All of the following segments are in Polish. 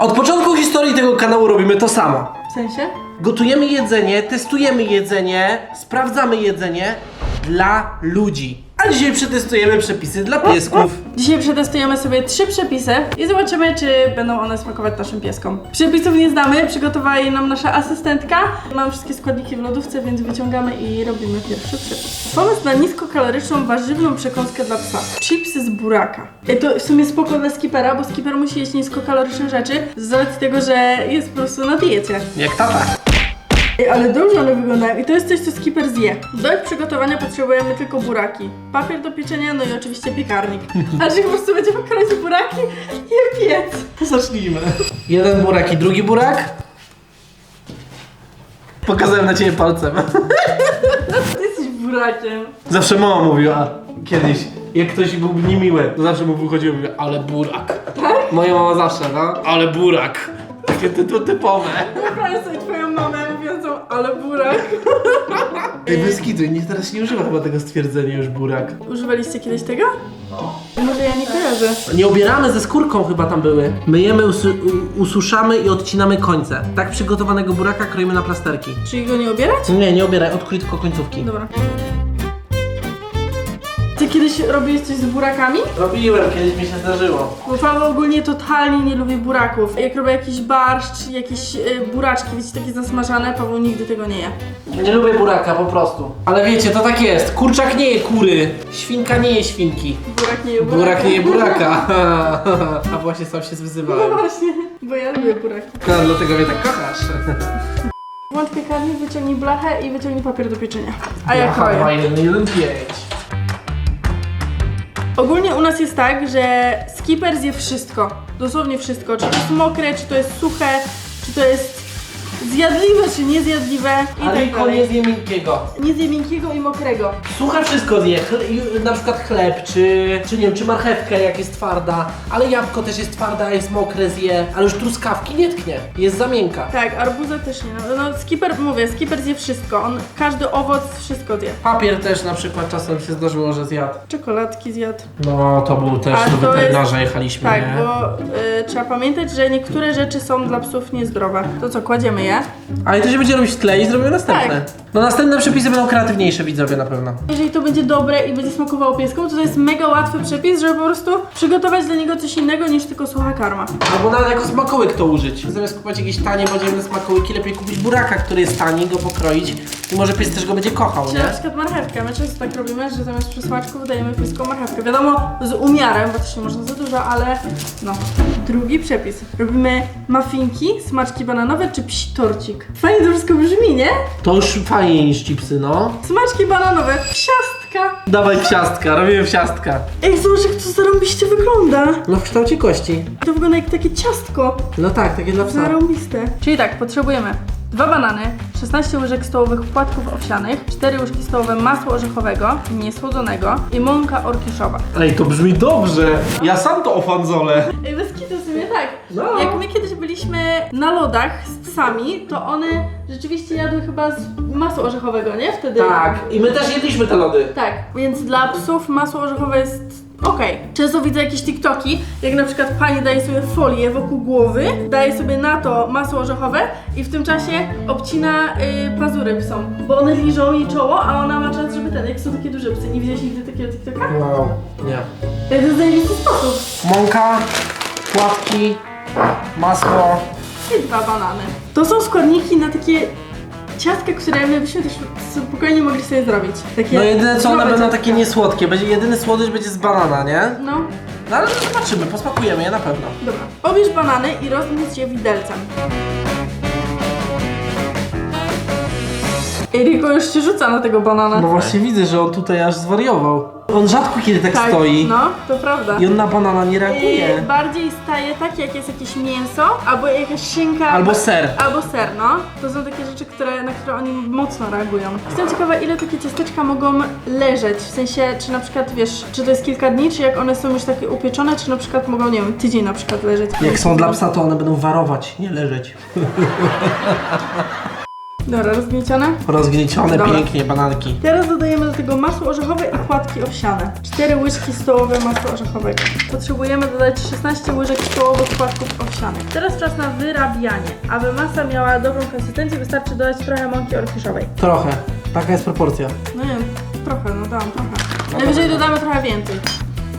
Od początku historii tego kanału robimy to samo. W sensie? Gotujemy jedzenie, testujemy jedzenie, sprawdzamy jedzenie dla ludzi. A dzisiaj przetestujemy przepisy dla piesków. Dzisiaj przetestujemy sobie trzy przepisy i zobaczymy, czy będą one smakować naszym pieskom. Przepisów nie znamy, przygotowała je nam nasza asystentka. Mam wszystkie składniki w lodówce, więc wyciągamy i robimy pierwszy przepis. Pomysł na niskokaloryczną, warzywną przekąskę dla psa. Chipsy z buraka. I to w sumie spoko dla skipera, bo skipper musi jeść niskokaloryczne rzeczy z racji tego, że jest po prostu na diecie. Jak tata. Ej, ale dobrze one wyglądają i to jest coś, co skipper zje. Do ich przygotowania potrzebujemy tylko buraki, papier do pieczenia, no i oczywiście piekarnik. A że po prostu będziemy kroić buraki i je piec. Zacznijmy. Jeden burak i drugi burak. Pokazałem na ciebie palcem. Ty jesteś burakiem. Zawsze mama mówiła kiedyś, jak ktoś był niemiły, to zawsze mu wychodziło i mówiła, ale burak. Tak? Moja mama zawsze, no, ale burak. Takie ty, typowe. Wyobraź sobie mówiącą, ale burak. Ej, bez kitu, nie, teraz nie używa chyba tego stwierdzenia już burak. Używaliście kiedyś tego? Może ja nie kojarzę. Nie obieramy ze skórką chyba tam były. Myjemy, usu u- ususzamy i odcinamy końce. Tak przygotowanego buraka kroimy na plasterki. Czyli go nie obierać? Nie, nie obieraj, odkrój tylko końcówki. Dobra. Ty kiedyś robiłeś coś z burakami? Robiłem, kiedyś mi się zdarzyło. Bo Paweł ogólnie totalnie nie lubi buraków. Jak robię jakiś barszcz, jakieś y, buraczki, wiecie, takie zasmażane, Paweł nigdy tego nie je. Nie lubię buraka po prostu. Ale wiecie, to tak jest. Kurczak nie je kury, świnka nie je świnki. Burak nie je buraka. Burak nie je buraka. A właśnie sam się No zwyzywałem. właśnie, bo ja lubię buraki. A dlatego mnie tak kochasz. Włącz piekarnik, wyciągnij blachę i wyciągnij papier do pieczenia. A ja Aha, dwa, kroję. jeden, jeden, pięć. Ogólnie u nas jest tak, że skipper zje wszystko. Dosłownie wszystko. Czy to jest mokre, czy to jest suche, czy to jest zjadliwe, czy niezjadliwe i Ale tak Niko nie dalej. zje miękkiego. Nie zje miękkiego i mokrego. Suche wszystko zje, Chle- na przykład chleb, czy, czy nie wiem, czy marchewkę jak jest twarda, ale jabłko też jest twarde, a jest mokre zje, ale już truskawki nie tknie, jest za miękka. Tak, arbuza też nie. No, no skipper, mówię, skipper zje wszystko. On każdy owoc wszystko zje. Papier też na przykład czasem się zdarzyło, że zjadł. Czekoladki zjadł. No, to był też, A do to weterynarza jechaliśmy, Tak, nie? bo y, trzeba pamiętać, że niektóre rzeczy są dla psów niezdrowe. To co, kładziemy je? Ale to się będzie robić w tle i zrobimy następne. Tak. No następne przepisy będą kreatywniejsze widzowie na pewno. Jeżeli to będzie dobre i będzie smakowało pieskom, to to jest mega łatwy przepis, żeby po prostu przygotować dla niego coś innego niż tylko sucha karma. Albo nawet jako smakołyk to użyć. Zamiast kupować jakieś tanie podziemne smakołyki, lepiej kupić buraka, który jest tani, go pokroić i może pies też go będzie kochał, Czy na nie? przykład marchewkę. My często tak robimy, że zamiast przysmaczków dajemy pieskom marchewkę. Wiadomo, z umiarem, bo też nie można za dużo, ale no. Drugi przepis. Robimy muffinki, smaczki bananowe czy psi torcik. Fajnie to wszystko brzmi, nie? To już fajniej niż chipsy, no. Smaczki bananowe, psiastka. Dawaj psiastka, robimy psiastka. Ej, zobacz jak to zarąbiście wygląda. No w kształcie kości. To wygląda jak takie ciastko. No tak, takie dla psa. Zarąbiste. Czyli tak, potrzebujemy dwa banany, 16 łyżek stołowych płatków owsianych, 4 łyżki stołowe masła orzechowego, niesłodzonego i mąka orkiszowa. Ej, to brzmi dobrze. Ja sam to ofanzolę. Ej, bez kitu w sumie tak. No. Jak my kiedyś byliśmy na lodach z psami, to one rzeczywiście jadły chyba z masła orzechowego, nie? Wtedy. Tak, i my też jedliśmy te lody. Tak, więc dla psów masło orzechowe jest okej. Często widzę jakieś TikToki, jak na przykład pani daje sobie folię wokół głowy, daje sobie na to masło orzechowe i w tym czasie obcina y, pazury psom, bo one liżą jej czoło, a ona ma czas, żeby ten, jak są takie duże psy. Nie widziałeś nigdy takiego TikToka? Wow, nie. To jest zajebisty sposób. Mąka, płatki, masło. I dwa banany. To są składniki na takie ciastka, które my byśmy też spokojnie mogli sobie zrobić. Takie No jedyne co one zdrowe będą ciastka. takie niesłodkie. Będzie, jedyny słodycz będzie z banana, nie? No, No ale zobaczymy, posmakujemy je na pewno. dobra. Pobierz banany i rozmieść je widelcem. Eriko już się rzuca na tego banana. No właśnie widzę, że on tutaj aż zwariował. On rzadko kiedy tak, stoi. No, to prawda. I on na banana nie I reaguje. bardziej staje tak, jak jest jakieś mięso, albo jakaś szynka. Albo ser. Albo ser, no. To są takie rzeczy, które, na które oni mocno reagują. Jestem ciekawa, ile takie ciasteczka mogą leżeć. W sensie, czy na przykład, wiesz, czy to jest kilka dni, czy jak one są już takie upieczone, czy na przykład mogą, nie wiem, tydzień na przykład leżeć. Jak są dla psa, to one będą warować, nie leżeć. Dobra, rozgniecione. Rozgniecione Dobra. pięknie bananki. Teraz dodajemy do tego masło orzechowe i płatki owsiane. 4 łyżki stołowe masła orzechowego. Potrzebujemy dodać 16 łyżek stołowych płatków owsianych. Teraz czas na wyrabianie. Aby masa miała dobrą konsystencję, wystarczy dodać trochę mąki orkiszowej. Trochę. Taka jest proporcja. No nie trochę, no dam trochę. Najwyżej dodamy trochę więcej.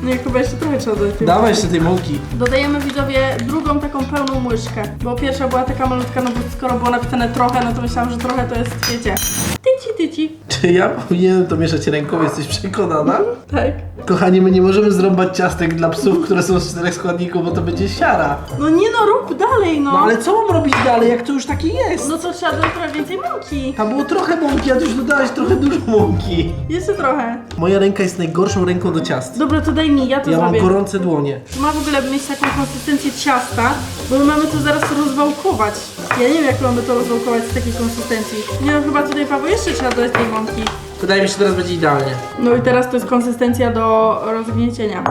No i chyba jeszcze trochę trzeba dodać. tej Dawaj jeszcze tej mąki. Dodajemy widzowie drugą taką pełną łyżkę, bo pierwsza była taka malutka, no bo skoro było napisane trochę, no to myślałam, że trochę to jest, wiecie, tyci tyci. Czy ja powinienem to mieszać ręką? Jesteś przekonana? Tak. Kochani, my nie możemy zrąbać ciastek dla psów, które są z czterech składników, bo to będzie siara. No nie no, rób dalej no. No ale co mam robić dalej, jak to już takie jest? No to trzeba dodać trochę więcej mąki. Tam było trochę mąki, a ty już dodałeś trochę dużo mąki. Jeszcze trochę. Moja ręka jest najgorszą ręką do ciast. Dobra, to daj mi, ja to Ja mam zrobię. gorące dłonie. Ma w ogóle mieć taką konsystencję ciasta, bo my mamy to zaraz rozwałkować. Ja nie wiem jak mamy to rozwałkować z takiej konsystencji. Nie no, chyba tutaj Paweł jeszcze trzeba dodać tej mąki. Wydaje mi się, że teraz będzie idealnie. No i teraz to jest konsystencja do rozgniecienia.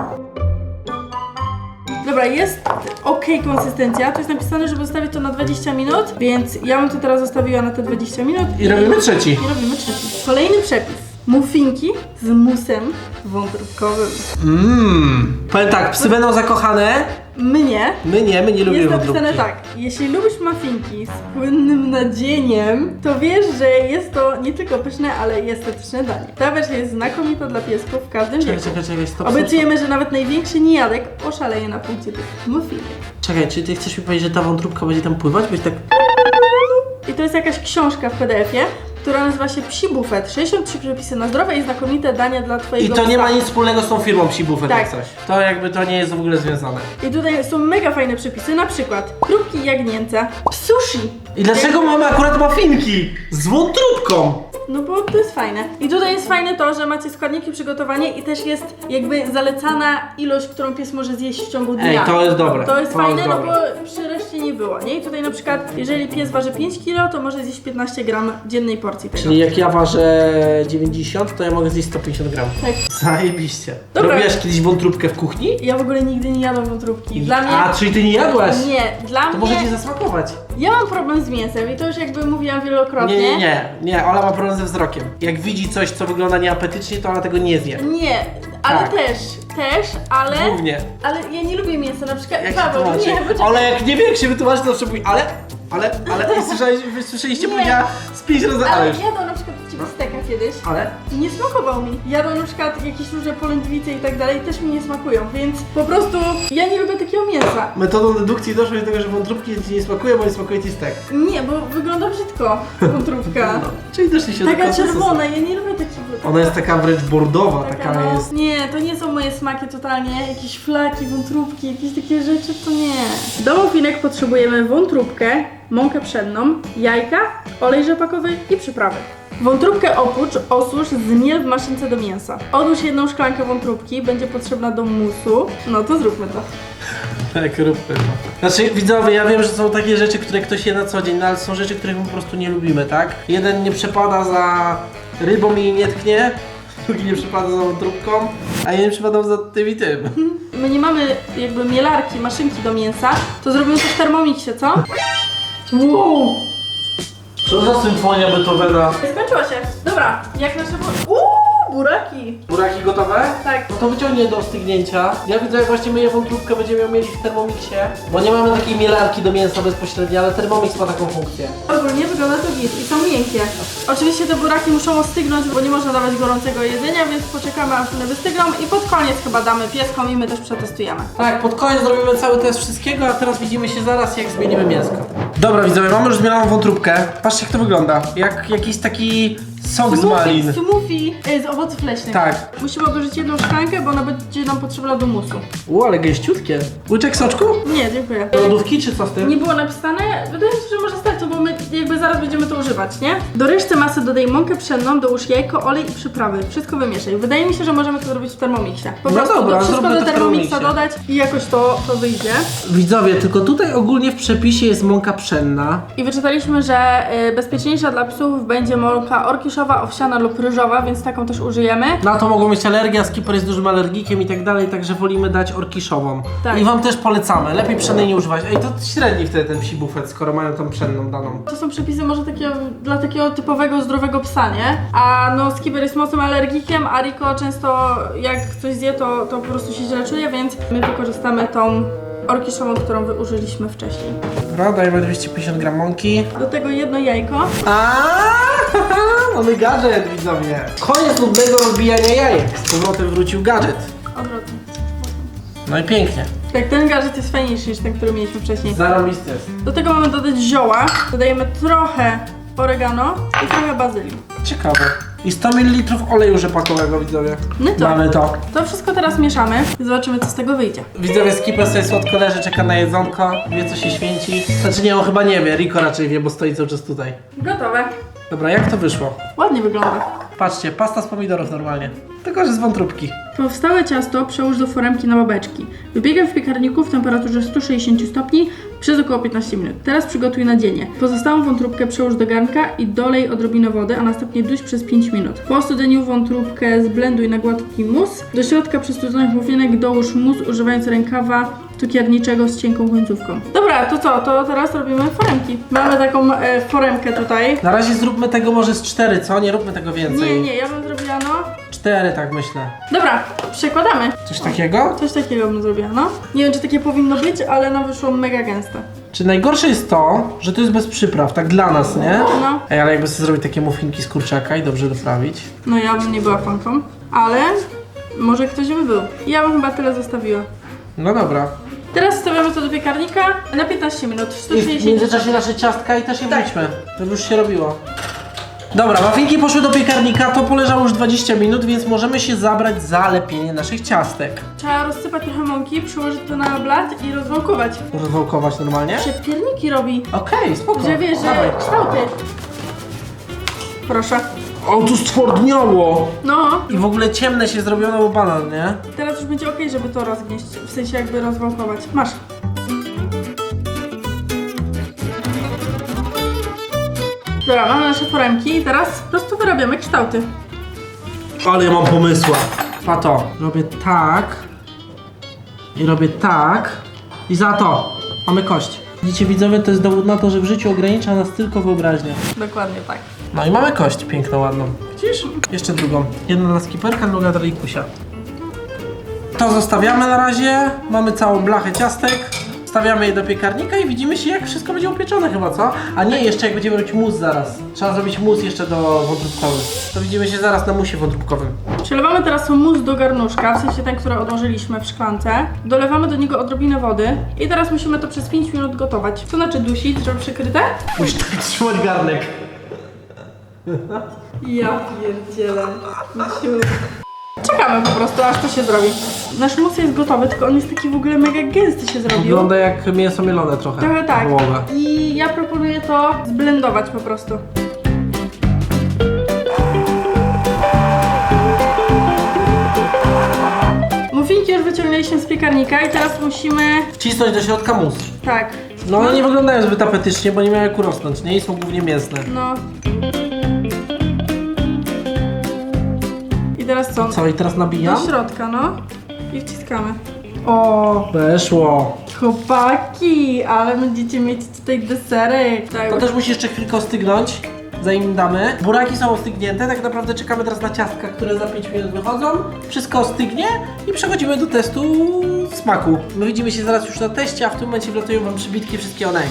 Dobra, jest ok konsystencja. To jest napisane, żeby zostawić to na 20 minut, więc ja bym to teraz zostawiła na te 20 minut. I robimy trzeci. I robimy trzeci. Kolejny przepis. Muffinki z musem wątróbkowym. Mmm. Powiem tak, psy będą zakochane. Mnie My nie, my nie lubimy jest napisane tak. Jeśli lubisz muffinki z płynnym nadzieniem, to wiesz, że jest to nie tylko pyszne, ale i estetyczne danie. Ta wersja jest znakomita dla piesków w każdym Czekaj, wieku. czekaj, czekaj, stop, stop, Obiecujemy, że nawet największy nijadek oszaleje na punkcie tych muffinek. Czekaj, czy ty chcesz mi powiedzieć, że ta wątróbka będzie tam pływać? Być tak... I to jest jakaś książka w PDF-ie, która nazywa się Psi Buffet. 63 przepisy na zdrowe i znakomite dania dla I twojego to nie ma nic wspólnego z tą firmą Psi Buffet, Tak. jak coś. To jakby to nie jest w ogóle związane. I tutaj są mega fajne przepisy, na przykład krupki jagnięce, sushi. I dlaczego mamy akurat muffinki? Z wątróbką! No bo to jest fajne. I tutaj jest fajne to, że macie składniki przygotowania i też jest jakby zalecana ilość, którą pies może zjeść w ciągu dnia. Ej, to jest dobre. To jest To fajne, jest no dobre. bo przy reszcie nie było, nie? I tutaj na przykład, jeżeli pies waży 5 kg, to może zjeść 15 gram dziennej porcji tego. Czyli jak ja ważę 90, to ja mogę zjeść 150 gram. Tak. Zajebiście. Dobra. Robiłaś kiedyś wątróbkę w kuchni? Ja w ogóle nigdy nie jadłam wątróbki. Dla mnie... A, czyli ty nie jadłaś? Nie, dla To mnie... może ci zasmakować. Ja mam problem z mięsem i to już jakby mówiłam wielokrotnie. Nie, nie, nie, nie, Ola ma problem ze wzrokiem. Jak widzi coś, co wygląda nieapetycznie, to ona tego nie zje. Nie, ale Tak. też, też, ale... Głównie. Ale ja nie lubię mięsa, na przykład... Jak się Paweł, tłumaczy? nie, poczekaj. Ale jak nie wie, jak się wytłumaczy, to zawsze mówi, ale, ale, ale. I wy słyszeliście, Nie. powiedziała z pięć razy ale. Ale jadłam na przykład steka kiedyś Ale? i nie smakował mi. Jadłam na przykład jakieś różne polędwice i tak dalej, też mi nie smakują, więc po prostu ja nie lubię takiego mięsa. Metodą dedukcji doszło do tego, że wątróbki ci nie smakują, bo nie smakuje ci stek. Nie, bo wygląda brzydko, wątróbka. No, czyli doszliście do Taka konsensusu. czerwona, ja nie lubię takiego. Ona jest taka wręcz bordowa, taka, no, jest. Nie, to nie są moje smaki totalnie. Jakieś flaki, wątróbki, jakieś takie rzeczy, to nie. Do muffinek potrzebujemy wątróbkę, mąkę pszenną, jajka, olej rzepakowy i przyprawy. Wątróbkę opłucz, osusz, zmiel w maszynce do mięsa. Odłóż jedną szklankę wątróbki, będzie potrzebna do musu. No to zróbmy to. Tak, róbmy to. Znaczy, widzowie, ja wiem, że są takie rzeczy, które ktoś je na co dzień, no ale są rzeczy, których my po prostu nie lubimy, tak? Jeden nie przepada za rybą i nie tknie, drugi nie przepada za wątróbką, a jeden przepadał za tym i tym. My nie mamy jakby mielarki, maszynki do mięsa, to zrobimy to w termomiksie, co? Wow! Co za symfonia Beethovena? Skończyło się. Dobra, jak nasze... Uuu, buraki! Buraki gotowe? Tak. No to wyciągnie do stygnięcia. Ja widzę, jak właśnie myję wątróbkę, będziemy ją mieli w Thermomixie. Bo nie mamy takiej mielarki do mięsa bezpośrednio, ale Thermomix ma taką funkcję. Ogólnie wygląda to git i są miękkie. Oczywiście te buraki muszą ostygnąć, bo nie można dawać gorącego jedzenia, więc poczekamy aż one wystygną i pod koniec chyba damy pieskom i my też przetestujemy. Tak, pod koniec zrobimy cały test wszystkiego, a teraz widzimy się zaraz, jak zmienimy mięsko. Dobra, widzowie, mamy już zmienioną wątróbkę. Patrzcie, jak to wygląda. Jak jakiś taki sok z malin. smoothie y, z owoców leśnych. Tak. Musimy odłożyć jedną szklankę, bo ona będzie nam potrzebna do musu. U, ale gęściutkie. Łyczek soczku? Nie, dziękuję. Do lodówki czy co z tym? Nie było napisane, wydaje mi się, że może starczy, bo my jakby zaraz będziemy to używać, nie? Do reszty masy dodaj mąkę pszenną, dołóż jajko, olej i przyprawy. Wszystko wymieszaj. Wydaje mi się, że możemy to zrobić w termomiksie. Po No prostu dobra, do, wszystko zróbmy do to w Thermomixie. dodać i jakoś to, to wyjdzie. Widzowie, tylko tutaj ogólnie w przepisie jest mąka pszenna. I wyczytaliśmy, że y, bezpieczniejsza dla psów będzie mąka owsiana lub ryżowa, więc taką też użyjemy. Na to mogą mieć alergia, skipper jest dużym alergikiem i tak dalej, także wolimy dać orkiszową. Tak. I wam też polecamy, lepiej pszennej nie używać. Ej, to średni wtedy ten psi bufet, skoro mają tam pszenną daną. To są przepisy może takiego, dla takiego typowego, zdrowego psa, nie? A no Skipper jest mocnym alergikiem, a Rico często jak coś zje, to, to po prostu się źle czuje, więc my wykorzystamy tą orkiszową, którą użyliśmy wcześniej. Dobra, dajemy 250 gram mąki. Do tego jedno jajko. A, mamy gadżet, widzowie. Koniec nudnego rozbijania jajek. Z powrotem wrócił gadżet. Odwrotnie. No i pięknie. Tak, ten gadżet jest fajniejszy niż ten, który mieliśmy wcześniej. Zarobisty jest. Do tego mamy dodać zioła. Dodajemy trochę oregano i trochę bazylii. Ciekawe. I 100 ml oleju rzepakowego, widzowie. No to. Mamy to. To wszystko teraz mieszamy i zobaczymy, co z tego wyjdzie. Widzowie, Skipper sobie słodko leży, czeka na jedzonko, wie co się święci. Znaczy nie, on chyba nie wie, Rico raczej wie, bo stoi cały czas tutaj. Gotowe. Dobra, jak to wyszło? Ładnie wygląda. Patrzcie, pasta z pomidorów normalnie. Tylko, że z wątróbki. Powstałe ciasto przełóż do foremki na babeczki. Wybiegaj w piekarniku w temperaturze 160 stopni przez około 15 minut. Teraz przygotuj nadzienie. Pozostałą wątróbkę przełóż do garnka i dolej odrobinę wody, a następnie duś przez 5 minut. Po ostudzeniu wątróbkę zblenduj na gładki mus. Do środka przystudzonych muflinek dołóż mus używając rękawa cukierniczego z cienką końcówką. Dobra, to co? To teraz robimy foremki. Mamy taką e, foremkę tutaj. Na razie zróbmy tego może z cztery, co? Nie róbmy tego więcej. Nie, nie, ja bym zrobiła no. Cztery, tak myślę. Dobra, przekładamy. Coś takiego? Coś takiego bym zrobiła, no. Nie wiem, czy takie powinno być, ale no wyszło mega gęste. Czy najgorsze jest to, że to jest bez przypraw, tak dla nas, nie? No. Ej, ale jakby sobie zrobić takie muffinki z kurczaka i dobrze doprawić. No ja bym nie była fanką, ale może ktoś by był. Ja bym chyba tyle zostawiła. No dobra. Teraz stawiamy to do piekarnika na 15 minut. I w 160 międzyczasie nasze ciastka i też je Tak. wróćmy. To już się robiło. Dobra, waflinki poszły do piekarnika, to poleżało już 20 minut, więc możemy się zabrać za lepienie naszych ciastek. Trzeba rozsypać trochę mąki, przyłożyć to na blat i rozwałkować. Rozwałkować normalnie? Się pierniki robi, Okej, spoko. że wiesz, Dawaj. że kształty. Proszę. O, tu stwardniało! No, I w ogóle ciemne się zrobiono, bo banan, nie? teraz już będzie ok, żeby to rozgnieść, w sensie jakby rozwałkować. Masz. Dobra, mamy nasze foremki i teraz po prostu wyrabiamy kształty. Ale ja mam pomysła. Pato, robię tak. I robię tak. I za to mamy kość. Widzicie widzowie, to jest dowód na to, że w życiu ogranicza nas tylko wyobraźnia. Dokładnie tak. No i mamy kość piękną, ładną. Widzisz? Jeszcze drugą. Jedna dla skiperka, druga dla Rikusia. To zostawiamy na razie. Mamy całą blachę ciastek. Stawiamy je do piekarnika i widzimy się jak wszystko będzie upieczone chyba, co? A nie, jeszcze jak będziemy robić mus zaraz. Trzeba zrobić mus jeszcze do wątróbkowy. To widzimy się zaraz na musie wątróbkowym. Przelewamy teraz mus do garnuszka, w sensie ten, który odłożyliśmy w szklance. Dolewamy do niego odrobinę wody i teraz musimy to przez 5 minut gotować. Co znaczy dusić, żeby przykryte? Musisz tak trzymać garnek. Ja pierdzielę. Czekamy po prostu, aż to się zrobi. Nasz mus jest gotowy, tylko on jest taki w ogóle mega gęsty się zrobił. Wygląda jak mięso mielone trochę. Trochę tak. Wołowe. I ja proponuję to zblendować po prostu. Muffinki już wyciągnęliśmy z piekarnika i teraz musimy... Wcisnąć do środka mus. Tak. No one nie wyglądają zbyt apetycznie, bo nie miały jak urosnąć, nie? I są głównie mięsne. No. I teraz co? Co, i teraz nabijam? Do środka, no. I wciskamy. O, weszło. Chłopaki, ale będziecie mieć tutaj deserek. Tak. To też musi jeszcze chwilkę ostygnąć, zanim damy. Buraki są ostygnięte, tak naprawdę czekamy teraz na ciastka, które za 5 minut wychodzą. Wszystko ostygnie i przechodzimy do testu smaku. My widzimy się zaraz już na teście, a w tym momencie wlatują wam przybitki wszystkie one.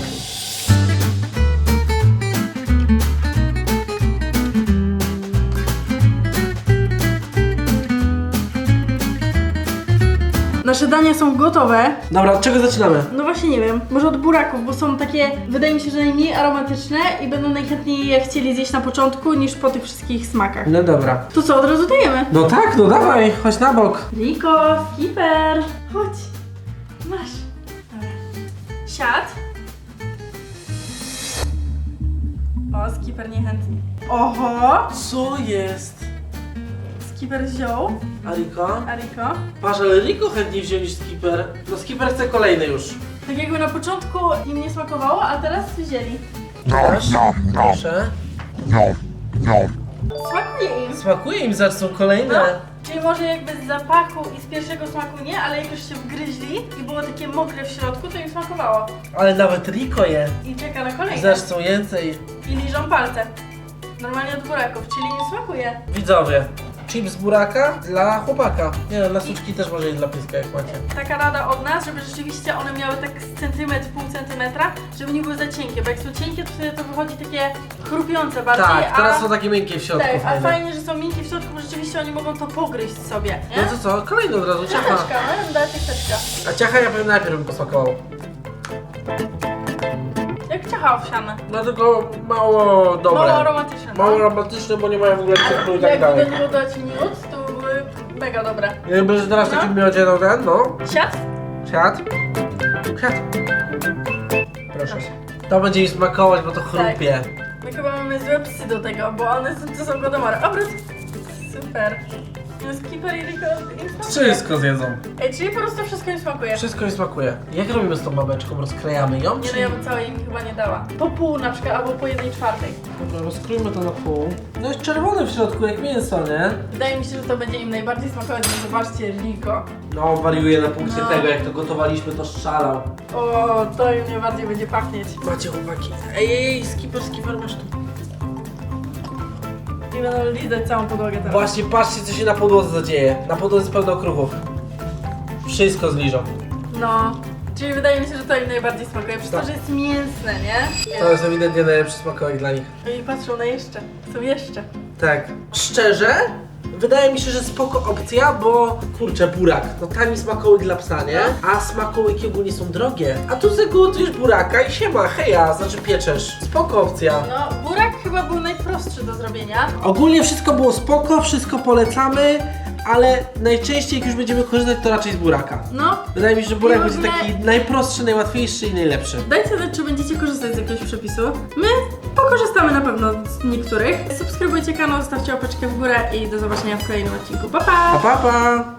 Nasze dania są gotowe. Dobra, od czego zaczynamy? No właśnie nie wiem, może od buraków, bo są takie, wydaje mi się, że najmniej aromatyczne i będą najchętniej je chcieli zjeść na początku niż po tych wszystkich smakach. No dobra. To co, od razu dajemy? No tak, no dawaj, chodź na bok. Niko, skipper, chodź. Masz. Dobra. Siad. O, skipper niechętnie. Oho, Co jest? Skipper wziął, Ariko? a Riko? Patrz, ale Riko chętnie wziął niż skipper. No skipper chce kolejny już. Tak jakby na początku im nie smakowało, a teraz wzięli. Proszę. Proszę. Smakuje im. Smakuje im, zaraz są kolejne. No. Czyli może jakby z zapachu i z pierwszego smaku nie, ale jak już się wgryźli i było takie mokre w środku, to im smakowało. Ale nawet Riko je. I czeka na kolejne. Zresztą więcej. I liżą palce. Normalnie od buraków, czyli im smakuje. Widzowie, chips buraka dla chłopaka. Nie no, dla suczki też może i dla pieska jak macie. Taka rada od nas, żeby rzeczywiście one miały tak z centymetr, pół centymetra, żeby nie były za cienkie, bo jak są cienkie, to wtedy to wychodzi takie chrupiące bardziej, Tak, teraz a... są takie miękkie w środku. Tak, a fajnie, że są miękkie w środku, bo rzeczywiście oni mogą to pogryźć sobie, nie? No to co, kolejny od razu, ciacha. Ciasteczka, no, dać ciasteczka. A ciacha ja pewnie najpierw bym posmakował. Jak ciacha owsiane. No tylko mało dobre. Mało aromatyczne, no. Mało aromatyczne, bo nie mają w ogóle cukru i tak dalej. do niego dać miód, to były mega dobre. Jakby że teraz No. takim miodzie no ten, no. Siad? Siad. Siad. Proszę. To będzie mi smakować, bo to chrupie. My chyba mamy złe psy do tego, bo one są, to są godomory. Obrót. Super. Skipper i Rico im smakuje. Wszystko zjedzą. Ej, czyli po prostu wszystko im smakuje. Wszystko mi smakuje. Jak robimy z tą babeczką? Rozkrajamy ją? Nie no, ja bym całej im chyba nie dała. Po pół na przykład, albo po jednej czwartej. Dobra, rozkrójmy to na pół. No jest czerwone w środku, jak mięso, nie? Wydaje mi się, że to będzie im najbardziej smakować, bo zobaczcie, Rico. No, wariuje na punkcie No. tego, jak to gotowaliśmy, to szalał. O, to im najbardziej będzie pachnieć. Macie chłopaki. Ej, ej, ej, skipper, skipper, masz tu. I będą lizać całą podłogę teraz. Właśnie, patrzcie, co się na podłodze zadzieje. Na podłodze jest pełno okruchów. Wszystko zliżą. No. Czyli wydaje mi się, że to im najbardziej smakuje, przez to, Tak. że jest mięsne, nie? To jest ewidentnie najlepszy smakołek dla nich. I patrzą na jeszcze. Chcą jeszcze. Tak. Szczerze, wydaje mi się, że spoko opcja, bo kurczę, burak, no tani smakołyk dla psa, nie? A smakołyki ogólnie są drogie. A tu zagotujesz buraka i siema, heja, znaczy pieczesz. Spoko opcja. No, burak chyba był najprostszy do zrobienia. Ogólnie wszystko było spoko, wszystko polecamy, ale najczęściej jak już będziemy korzystać, to raczej z buraka. No, Wydaje mi się, że burak I w będzie ogóle- taki najprostszy, najłatwiejszy i najlepszy. dajcie znać, czy będziecie korzystać z jakiegoś przepisu. My pokorzystamy na pewno z niektórych. Subskrybujcie kanał, stawcie łapeczkę w górę i do zobaczenia w kolejnym odcinku. Pa, pa! Pa, pa, pa!